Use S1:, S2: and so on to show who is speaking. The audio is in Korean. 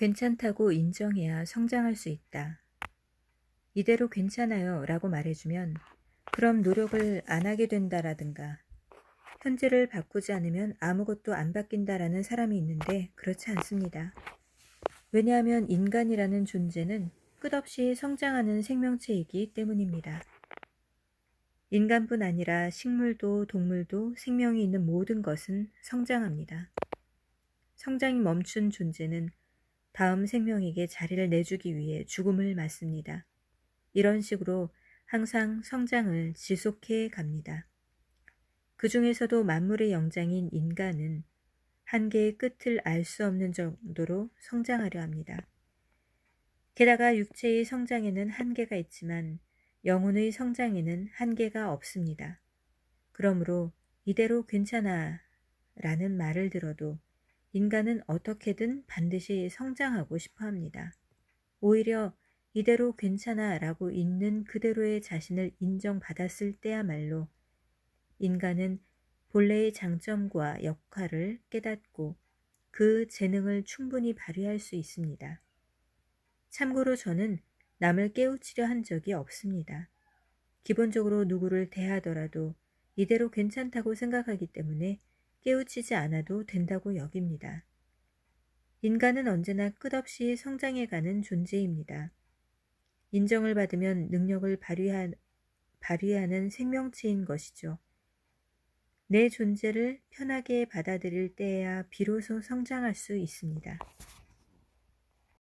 S1: 괜찮다고 인정해야 성장할 수 있다. 이대로 괜찮아요 라고 말해주면 그럼 노력을 안 하게 된다라든가 현재를 바꾸지 않으면 아무것도 안 바뀐다라는 사람이 있는데 그렇지 않습니다. 왜냐하면 인간이라는 존재는 끝없이 성장하는 생명체이기 때문입니다. 인간뿐 아니라 식물도 동물도 생명이 있는 모든 것은 성장합니다. 성장이 멈춘 존재는 다음 생명에게 자리를 내주기 위해 죽음을 맞습니다. 이런 식으로 항상 성장을 지속해 갑니다. 그 중에서도 만물의 영장인 인간은 한계의 끝을 알 수 없는 정도로 성장하려 합니다. 게다가 육체의 성장에는 한계가 있지만 영혼의 성장에는 한계가 없습니다. 그러므로 이대로 괜찮아 라는 말을 들어도 인간은 어떻게든 반드시 성장하고 싶어 합니다. 오히려 이대로 괜찮아 라고 있는 그대로의 자신을 인정받았을 때야말로 인간은 본래의 장점과 역할을 깨닫고 그 재능을 충분히 발휘할 수 있습니다. 참고로 저는 남을 깨우치려 한 적이 없습니다. 기본적으로 누구를 대하더라도 이대로 괜찮다고 생각하기 때문에 깨우치지 않아도 된다고 여깁니다. 인간은 언제나 끝없이 성장해가는 존재입니다. 인정을 받으면 능력을 발휘하, 발휘하는 생명체인 것이죠. 내 존재를 편하게 받아들일 때야 비로소 성장할 수 있습니다.